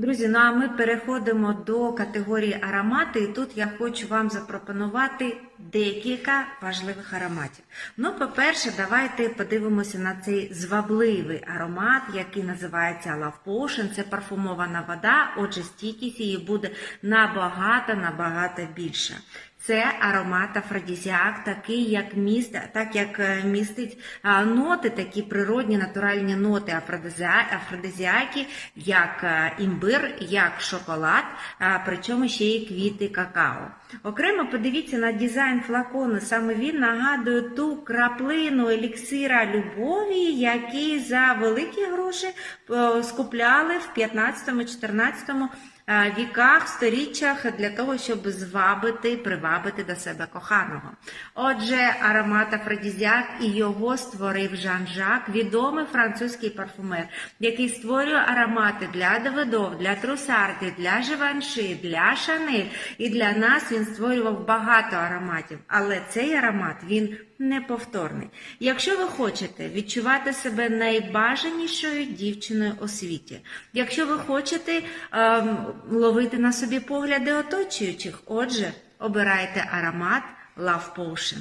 Друзі, ну а ми переходимо до категорії аромати, і тут я хочу вам запропонувати декілька важливих ароматів. Ну, по-перше, давайте подивимося на цей звабливий аромат, який називається Love Potion. Це парфумована вода, отже, стійкість її буде набагато-набагато більша. Це аромат афродізіак, такий як міст, так як е, містить ноти, такі природні натуральні ноти афродизіа- афродизіаки, як е, імбир, як шоколад, причому ще й квіти какао. Окремо подивіться на дизайн флакону. Саме він нагадує ту краплину еліксира любові, який за великі гроші е, скупляли в 15-14 е, віках, сторіччях для того, щоб звабити, привабити до себе коханого. Отже, аромат афродізіак і його створив Жан-Жак, відомий французький парфумер, який створює аромати для Давидов, для Трусарди, для Живанши, для Шанель. І для нас він створював багато ароматів, але цей аромат він неповторний. Якщо ви хочете відчувати себе найбажанішою дівчиною у світі, якщо ви хочете ем, ловити на собі погляди оточуючих, отже, обирайте аромат Love Potion.